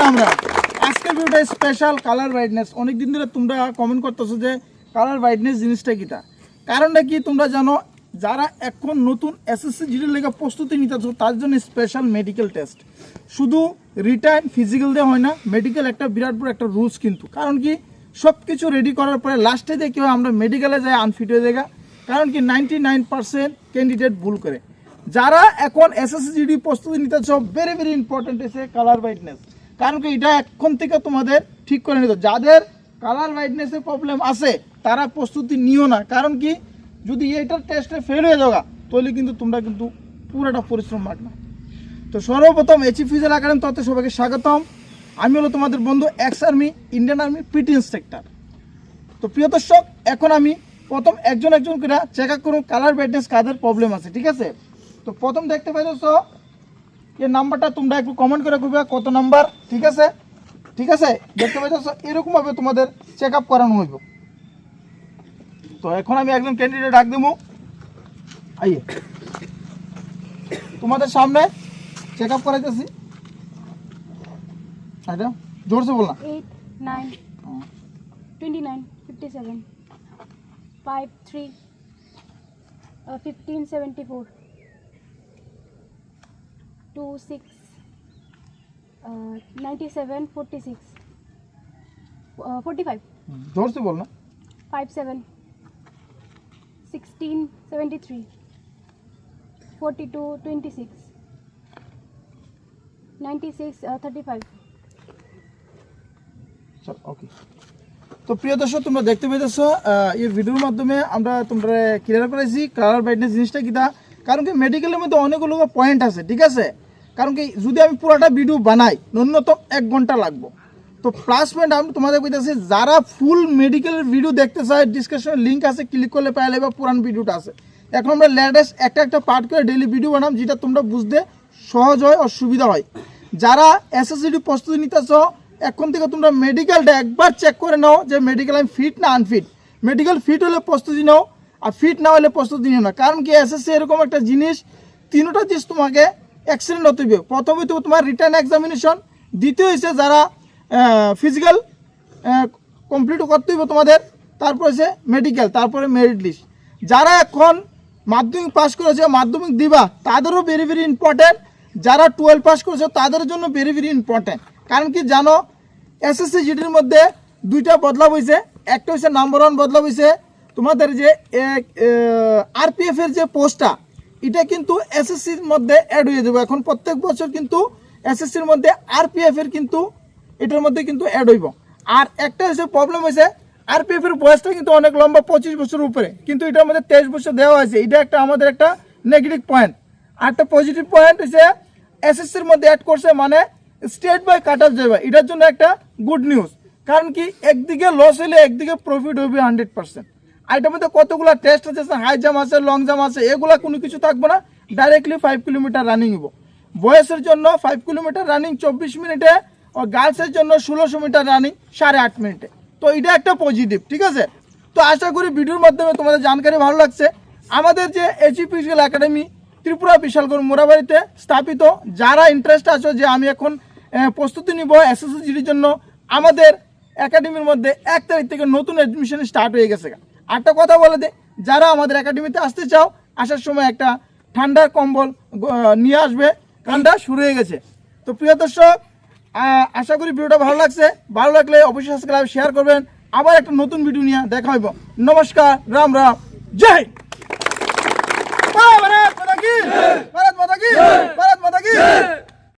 রাম আজকের ভিডিওটা special colour brightness অনেক দিন ধরে তোমরা কমেন্ট করতেছো যে কালার ব্রাইটনেস জিনিসটা কিটা। কারণটা কি তোমরা জানো, যারা এখন নতুন এসএসসি জিডির লেগে প্রস্তুতি নিতেছো, তার জন্য স্পেশাল মেডিকেল টেস্ট শুধু রিটার্ন ফিজিক্যাল দিয়ে হয় না মেডিকেল একটা বিরাট বড় একটা রুলস কিন্তু। কারণ কি সব কিছু রেডি করার পরে লাস্টে দিয়ে কী হয় আমরা মেডিকেলে যাই আনফিট হয়ে যায় কারণ কি নাইনটি নাইন পার্সেন্ট ক্যান্ডিডেট ভুল করে। যারা এখন এসএসসি জিডি প্রস্তুতি নিতেছ ভেরি ভেরি ইম্পর্টেন্ট এসে কালার ব্রাইটনেস কারণ কি, এটা এখন থেকে তোমাদের ঠিক করে নিতে যাদের কালার ব্রাইটনেসের প্রবলেম আছে, তারা প্রস্তুতি নিও না। কারণ কি, যদি এটার টেস্টে ফেল হয়ে যাওয়া তাহলে কিন্তু তোমরা কিন্তু পুরোটা পরিশ্রম মাঠ না তো সর্বপ্রথম এইচি ফিজেল একাডেমি তত্ত্বে সবাইকে স্বাগতম। আমি হলো তোমাদের বন্ধু ex army Indian army PT instructor তো প্রিয় দর্শক, এখন আমি প্রথম একজন একজন করে চেক আপ করুন কালার ব্রাইটনেস কাদের প্রবলেম আছে, ঠিক আছে? তো প্রথম দেখতে পাইছ এই নাম্বারটা তোমরা একটু কমেন্ট করে করবে কত নাম্বার ঠিক আছে? ঠিক আছে? দেখতে পাচ্ছ এরকমভাবে তোমাদের চেক আপ করানো হইব। তো এখন আমি একজন ক্যান্ডিডেট ডাক দেবো আইয়ে। তোমাদের সামনে চেক আপ করাইতেছি। এটা জোরসে বললাম eight, nine, twenty-nine, fifty-seven, five, three, uh, fifteen, seventy-four, two, six, uh, ninety-seven, forty-six, uh, forty-five, জোরসে বল না five, seven, sixteen, seventy-three, forty-two, twenty-six, ninety-six, uh, thirty-five. চল ওকে তো প্রিয় দর্শক তোমরা দেখতে পেয়েছ এই ভিডিওর মাধ্যমে আমরা তোমরা ক্লিয়ার করেছি কালার ব্রাইটনেস জিনিসটা কিটা কারণ কি মেডিকেলের মধ্যে অনেকগুলো পয়েন্ট আছে ঠিক আছে কারণ কি, যদি আমি পুরোটা ভিডিও বানাই, ন্যূনতম এক ঘণ্টা লাগবো। তো প্লাস পয়েন্ট আমি তোমাদের কইতেছি যারা ফুল মেডিকেলের ভিডিও দেখতে চায় ডিসকাশনের লিঙ্ক আছে ক্লিক করলে পাইলে বা পুরান ভিডিওটা আছে। এখন আমরা লেটেস্ট একটা একটা পার্ট করে ডেলি ভিডিও বানাম, যেটা তোমরা বুঝতে সহজ হয় ও সুবিধা হয়। যারা এসএসসিডি প্রস্তুতি নিতেছ এখন থেকে তোমরা মেডিকেলটা একবার চেক করে নাও যে মেডিকেল আমি ফিট না আনফিট মেডিকেল ফিট হলে প্রস্তুতি নাও, আর ফিট না হলে প্রস্তুতি নিও না। কারণ কি এসএসসি এরকম একটা জিনিস, তিনোটা জিনিস তোমাকে অ্যাক্সিডেন্ট হতে হবে। প্রথমে তো তোমার রিটার্ন এক্সামিনেশন দ্বিতীয় হচ্ছে যারা ফিজিক্যাল কমপ্লিট করতে হবে তোমাদের, তারপর হচ্ছে মেডিকেল তারপরে মেরিট লিস্ট যারা এখন মাধ্যমিক পাস করেছে, মাধ্যমিক দিবা, তাদেরও ভেরি ভেরি ইম্পর্টেন্ট যারা টুয়েলভ পাস করেছে, তাদের জন্য ভেরি ভেরি ইম্পর্টেন্ট কারণ কি জানো এসএসসি জিডির মধ্যে দুইটা বদলাব হয়েছে একটা হচ্ছে নাম্বার ওয়ান বদলাব হয়েছে তোমাদের যে আরপিএফ এর যে পোস্টটা এটা কিন্তু এসএসসির মধ্যে অ্যাড হয়ে যাবে। এখন প্রত্যেক বছর কিন্তু এসএসসির মধ্যে আরপিএফ এর কিন্তু এটার মধ্যে কিন্তু অ্যাড হইব। আর একটা হচ্ছে প্রবলেম হয়েছে আরপিএফ এর বয়সটা কিন্তু অনেক লম্বা, পঁচিশ বছর উপরে। কিন্তু এটার মধ্যে তেইশ বছর দেওয়া হয়েছে। এটা একটা আমাদের একটা নেগেটিভ পয়েন্ট আর একটা পজিটিভ পয়েন্ট হচ্ছে এসএসসির মধ্যে অ্যাড করছে মানে স্টেট বাই কাট অফ যাবে এটার জন্য একটা গুড নিউজ কারণ কি, একদিকে লস হলে একদিকে প্রফিট হবে হান্ড্রেড পার্সেন্ট এটার মধ্যে কতগুলো টেস্ট আছে হাই জাম্প আছে লং জাম্প আছে, এগুলো কোনো কিছু থাকবে না। ডাইরেক্টলি ফাইভ কিলোমিটার রানিং হব বয়সের জন্য ফাইভ কিলোমিটার রানিং চব্বিশ মিনিটে ও গার্লসের জন্য ষোলোশো মিটার রানিং সাড়ে আট মিনিটে। তো এটা একটা পজিটিভ ঠিক আছে? তো আশা করি ভিডিওর মাধ্যমে তোমাদের জানকারি ভালো লাগছে। আমাদের যে ফিজিক্যাল একাডেমি ত্রিপুরা বিশালগড় মোরাবাড়িতে স্থাপিত, যারা ইন্টারেস্ট আছো যে আমি এখন প্রস্তুতি নিব এসএসসিজির জন্য, আমাদের একাডেমির মধ্যে এক তারিখ থেকে নতুন অ্যাডমিশন স্টার্ট হয়ে গেছে। একটা কথা বলে দে, যারা আমাদের একাডেমিতে আসতে চাও, আসার সময় একটা ঠান্ডার কম্বল নিয়ে আসবে। ঠান্ডা শুরু হয়ে গেছে। তো প্রিয় দর্শক আশা করি ভিডিওটা ভালো লাগছে। ভালো লাগলে অবশ্যই সাবস্ক্রাইব শেয়ার করবেন। আবার একটা নতুন ভিডিও নিয়ে দেখা হইব। নমস্কার, রাম রাম, জয় ভারত মাতা কি? ভারত মাতা কি? ভারত মাতা কি?